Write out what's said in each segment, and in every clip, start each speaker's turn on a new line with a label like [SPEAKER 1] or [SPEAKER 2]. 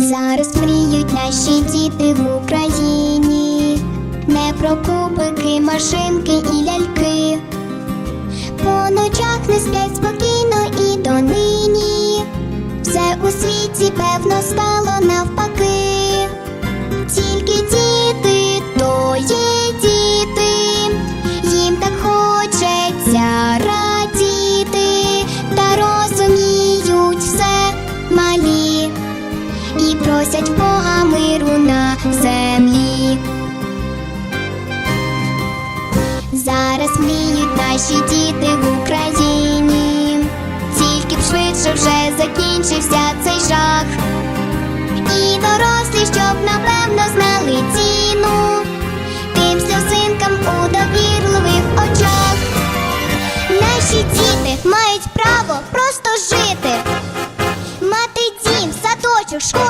[SPEAKER 1] Зараз мріють наші діти в Україні, не про кубики, машинки і ляльки, по ночах не сплять просять Бога миру на землі. Зараз мріють наші діти в Україні, тільки б швидше вже закінчився цей жах. І дорослі, щоб напевно знали ціну тим сльозинкам у довірливих очах. Наші діти мають право просто жити, мати дім, садочок, школу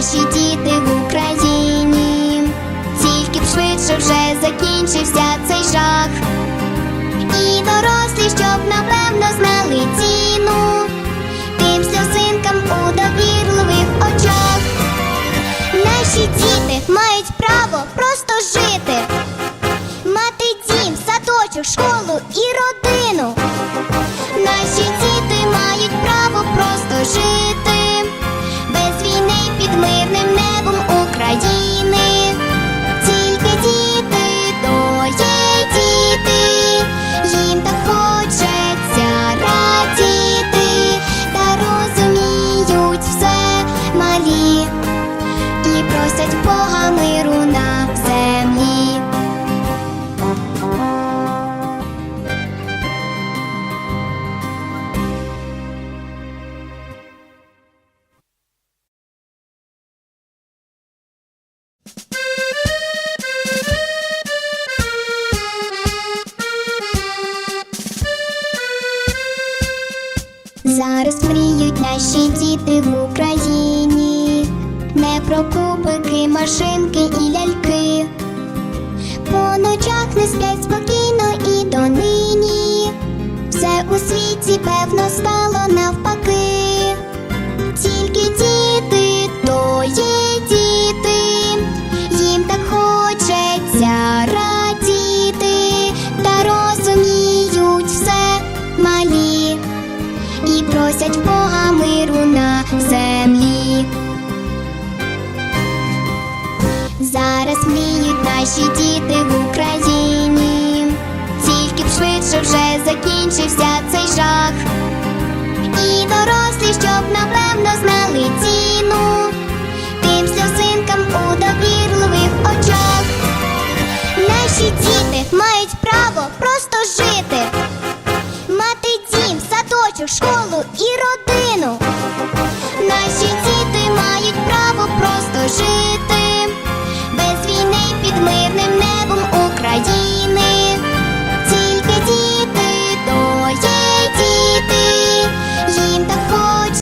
[SPEAKER 1] наші діти в Україні, тільки б швидше вже закінчився цей жах. І дорослі, щоб напевно знали ціну тим сльозинкам у довірливих очах. Наші діти мають право просто жити мати дім, садочок, школу і родину. Наші Зараз мріють наші діти в Україні, не про кубики, машинки і ляльки. По ночах не сплять спокійно і донині. Все у світі певно стало навпаки. Просять Бога миру на землі. Зараз мріють наші діти садочок, школу і родину. Наші діти мають право просто жити